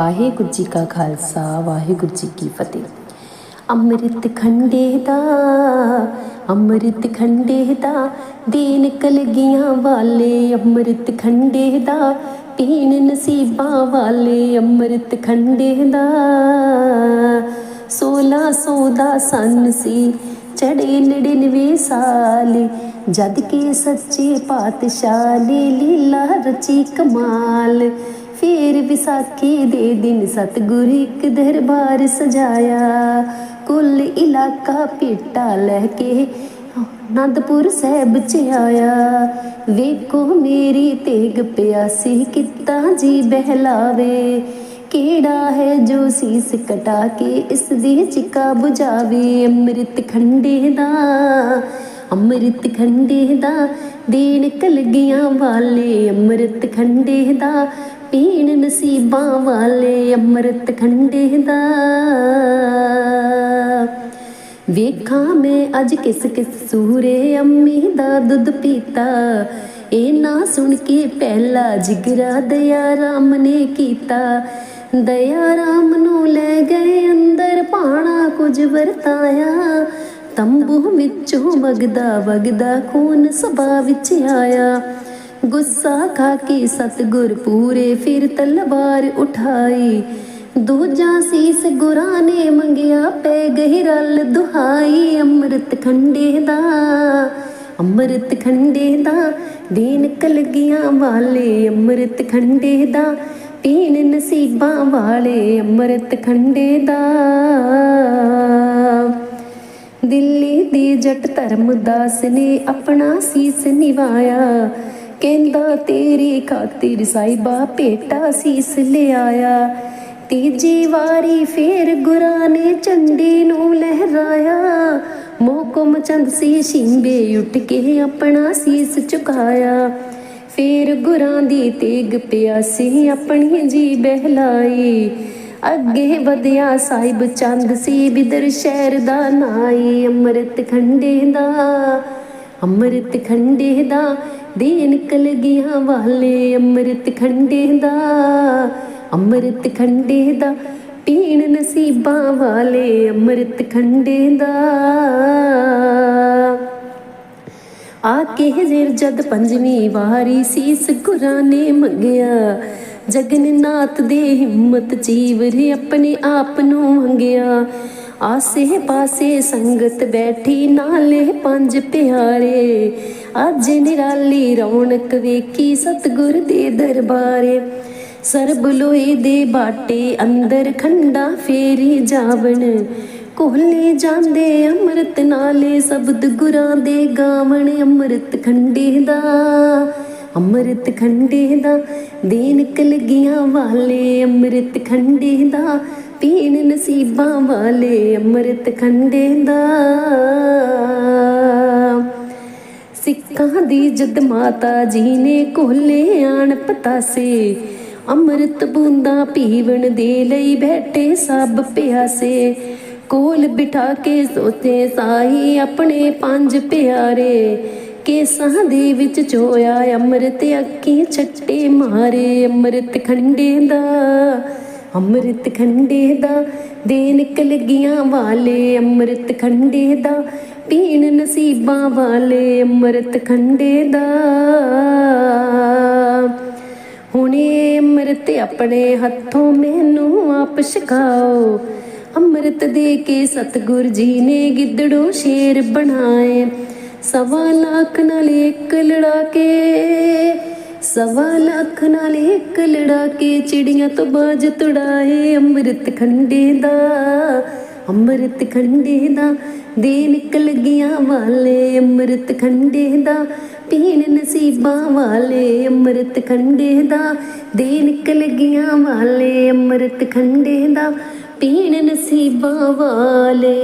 ਵਾਹਿਗੁਰੂ ਜੀ ਕਾ ਖਾਲਸਾ, ਵਾਹਿਗੁਰੂ ਜੀ ਕੀ ਫਤਿਹ। ਅੰਮ੍ਰਿਤ ਖੰਡੇ ਦਾ, ਅੰਮ੍ਰਿਤ ਖੰਡੇ ਦਾ, ਦੀਨ ਕਲਗੀਆਂ ਵਾਲੇ ਅੰਮ੍ਰਿਤ ਖੰਡੇ ਦਾ ਪੀਣ ਨਸੀਬਾਂ ਵਾਲੇ ਅੰਮ੍ਰਿਤ ਖੰਡੇ ਦਾ। 1600 ਦਾ ਸੰਨ ਸੀ, ਚੜੇ 99 ਸਾਲ, ਜਦ ਕੇ ਸੱਚੇ ਪਾਤਸ਼ਾਹ ਨੇ ਲੀਲਾ ਰਚੀ ਕਮਾਲ। ਫੇਰ ਵਿਸਾਖੀ ਦੇ ਦਿਨ ਸਤਿਗੁਰ ਇੱਕ ਦਰਬਾਰ ਸਜਾਇਆ। ਕੁੱਲ ਇਲਾਕਾ ਪੀਟਾ ਲੈ ਕੇ ਆਨੰਦਪੁਰ ਸਾਹਿਬ ਚ ਆਇਆ। ਵੇਖੋ ਮੇਰੀ ਤੇਗ ਪਿਆਸੀ ਕਿੱਤਾ ਜੀ ਬਹਿਲਾਵੇ। ਕਿਹੜਾ ਹੈ ਜੋ ਸੀਸ ਕਟਾ ਕੇ ਇਸ ਦੀ ਚਿਕਾ 부ਝਾਵੇ ਅੰਮ੍ਰਿਤ ਖੰਡੇ ਦਾ, ਅੰਮ੍ਰਿਤ ਖੰਡੇ ਦਾ ਦੇਣ ਕਲਗੀਆਂ ਵਾਲੇ ਅੰਮ੍ਰਿਤ ਖੰਡੇ ਦਾ ਪੀਣ ਨਸੀਬਾਂ ਵਾਲੇ ਅੰਮ੍ਰਿਤ ਖੰਡੇ ਦਾ। ਵੇਖਾਂ ਮੈਂ ਅੱਜ ਕਿਸ ਕਿਸ ਸੂਰੇ ਅੰਮੀ ਦਾ ਦੁੱਧ ਪੀਤਾ। ਇਹ ਨਾ ਸੁਣ ਕੇ ਪਹਿਲਾ ਜਿਗਰਾ ਦਇਆ ਰਾਮ ਨੇ ਕੀਤਾ। ਦਇਆ ਰਾਮ ਨੂੰ ਲੈ ਗਏ ਅੰਦਰ ਪਾਣਾ ਕੁਝ ਵਰਤਾਇਆ। ਤੰਬੂ ਵਿੱਚੋਂ ਵਗਦਾ ਵਗਦਾ ਖੂਨ ਸਭਾ ਵਿੱਚ ਆਇਆ। ਗੁੱਸਾ ਖਾ ਕੇ ਸਤਗੁਰ ਪੂਰੇ ਫਿਰ ਤਲਵਾਰ ਉਠਾਈ। ਦੂਜਾ ਸੀਸ ਗੁਰਾਂ ਨੇ ਮੰਗਿਆ, ਪੈ ਗਈ ਰਲ ਦੁਹਾਈ। ਅੰਮ੍ਰਿਤ ਖੰਡੇ ਦਾ, ਅੰਮ੍ਰਿਤ ਖੰਡੇ ਦਾ, ਦੀਨ ਕਲਗੀਆਂ ਵਾਲੇ। ਅੰਮ੍ਰਿਤ ਖੰਡੇ ਦਾ ਪੀਣ ਨਸੀਬਾਂ ਵਾਲੇ। ਅੰਮ੍ਰਿਤ ਖੰਡੇ ਦਾ, ਦਿੱਲੀ ਦੀ ਜੱਟ ਧਰਮਦਾਸ ਨੇ ਆਪਣਾ ਸੀਸ ਨਿਵਾਇਆ। ਕਹਿੰਦਾ, ਤੇਰੀ ਖਾਤਰ ਸਾਈਬਾ ਭੇਟਾ ਸੀਸ ਲਿਆਇਆ। ਤੀਜੀ ਵਾਰੀ ਫੇਰ ਗੁਰਾਂ ਨੇ ਝੰਡੀ ਨੂੰ ਲਹਿਰਾਇਆ। ਮੋਕਮ ਚੰਦ ਸੀ ਸ਼ਿੰਬੇ ਉੱਠ ਕੇ ਆਪਣਾ ਸੀਸ ਝੁਕਾਇਆ। ਫੇਰ ਗੁਰਾਂ ਦੀ ਤੇਗ ਪਿਆਸੀ ਆਪਣੀ ਜੀ ਬਹਿਲਾਈ। ਅੱਗੇ ਵਧਿਆ ਸਾਹਿਬ ਚੰਦ ਸੀ ਬਿਦਰ ਸ਼ਹਿਰ ਦਾ ਨਾਈ, ਅੰਮ੍ਰਿਤ ਖੰਡੇ ਦਾ। ਅੰਮ੍ਰਿਤ ਖੰਡੇ ਦਾ ਦੀਨ ਕਲਗੀਆਂ ਵਾਲੇ ਅੰਮ੍ਰਿਤ ਖੰਡੇ ਦਾ। ਅੰਮ੍ਰਿਤ ਖੰਡੇ ਦਾ, ਪੀਣ ਨਸੀਬਾਂ ਵਾਲੇ ਅੰਮ੍ਰਿਤ ਖੰਡੇ ਦਾ। ਆ ਕੇ ਹਜ਼ਰ ਜਦ ਪੰਜਵੀਂ ਵਾਰੀ ਸੀਸ ਗੁਰਾਂ ਨੇ ਮੰਗਿਆ। ਜਗਨਨਾਥ ਦੇ ਹਿੰਮਤ ਜੀਵਰ ਆਪਣੇ ਆਪ ਨੂੰ ਮੰਗਿਆ। ਆਸੇ ਪਾਸੇ ਸੰਗਤ ਬੈਠੀ, ਨਾਲੇ ਪੰਜ ਪਿਆਰੇ। ਅੱਜ ਨਿਰਾਲੀ ਰੌਣਕ ਵੇਖੀ ਸਤਗੁਰ ਦੇ ਦਰਬਾਰੇ। ਸਰਬ ਲੋਏ ਦੇ ਬਾਟੇ ਅੰਦਰ ਖੰਡਾ ਫੇਰੀ ਜਾਵਣ। ਕੋਲੇ ਜਾਂਦੇ ਅੰਮ੍ਰਿਤ ਨਾਲੇ ਸ਼ਬਦ ਗੁਰਾਂ ਦੇ ਗਾਵਣ। ਅੰਮ੍ਰਿਤ ਖੰਡੇ ਦਾ, ਅੰਮ੍ਰਿਤ ਖੰਡੇ ਦਾ ਦੀਨ ਕਲਗੀਆਂ ਵਾਲੇ ਅੰਮ੍ਰਿਤ ਖੰਡੇ ਦਾ। ਪੀਣ ਨਸੀਬਾਂ ਵਾਲੇ ਅੰਮ੍ਰਿਤ ਖੰਡੇ ਦਾ। ਸਿੱਖਾਂ ਦੀ ਜਦ ਮਾਤਾ ਜੀ ਨੇ ਕੋਲੇ ਆਣ ਪਤਾਸੇ। ਅੰਮ੍ਰਿਤ ਬੂੰਦਾਂ ਪੀਵਣ ਦੇ ਲਈ ਬੈਠੇ ਸਭ ਪਿਆਸੇ। ਕੋਲ ਬਿਠਾ ਕੇ ਸੋਤੇ ਸਾਈ ਆਪਣੇ ਪੰਜ ਪਿਆਰੇ। ਕੇਸਾਂ ਦੇ ਵਿੱਚ ਚੋਇਆ ਅੰਮ੍ਰਿਤ ਅੱਖੀ ਛੱਟੇ ਮਾਰੇ ਅੰਮ੍ਰਿਤ ਖੰਡੇ ਦਾ। ਅੰਮ੍ਰਿਤ ਖੰਡੇ ਦਾ ਦੇ ਕਲਗੀਆਂ ਵਾਲੇ ਅੰਮ੍ਰਿਤ ਖੰਡੇ ਦਾ, ਪੀਣ ਨਸੀਬਾਂ ਵਾਲੇ ਅੰਮ੍ਰਿਤ ਖੰਡੇ ਦਾ। ਹੁਣੇ ਅੰਮ੍ਰਿਤ ਆਪਣੇ ਹੱਥੋਂ ਮੈਨੂੰ ਆਪ ਛਕਾਓ। ਅੰਮ੍ਰਿਤ ਦੇ ਕੇ ਸਤਗੁਰ ਜੀ ਨੇ ਗਿੱਦੜੋ ਸ਼ੇਰ ਬਣਾਏ। ਸਵਾ ਲੱਖ ਨਾਲ ਇੱਕ ਲੜਾ ਕੇ ਸਵਾ ਲੱਖ ਨਾਲ ਇੱਕ ਲੜਾ ਕੇ ਚਿੜੀਆਂ ਤੋਂ ਬਾਜ ਤੁੜਾਏ। ਅੰਮ੍ਰਿਤ ਖੰਡੇ ਦਾ, ਅੰਮ੍ਰਿਤ ਖੰਡੇ ਦਾ ਦੇ ਨਿਕਲ ਗਿਆ ਵਾਲੇ। ਅੰਮ੍ਰਿਤ ਖੰਡੇ ਦਾ, ਪੀਣ ਨਸੀਬਾਂ ਵਾਲੇ। ਅੰਮ੍ਰਿਤ ਖੰਡੇ ਦਾ ਦੇ ਨਿਕਲ ਗਿਆ ਵਾਲੇ। ਅੰਮ੍ਰਿਤ ਖੰਡੇ ਦਾ, ਪੀਣ ਨਸੀਬਾਂ ਵਾਲੇ।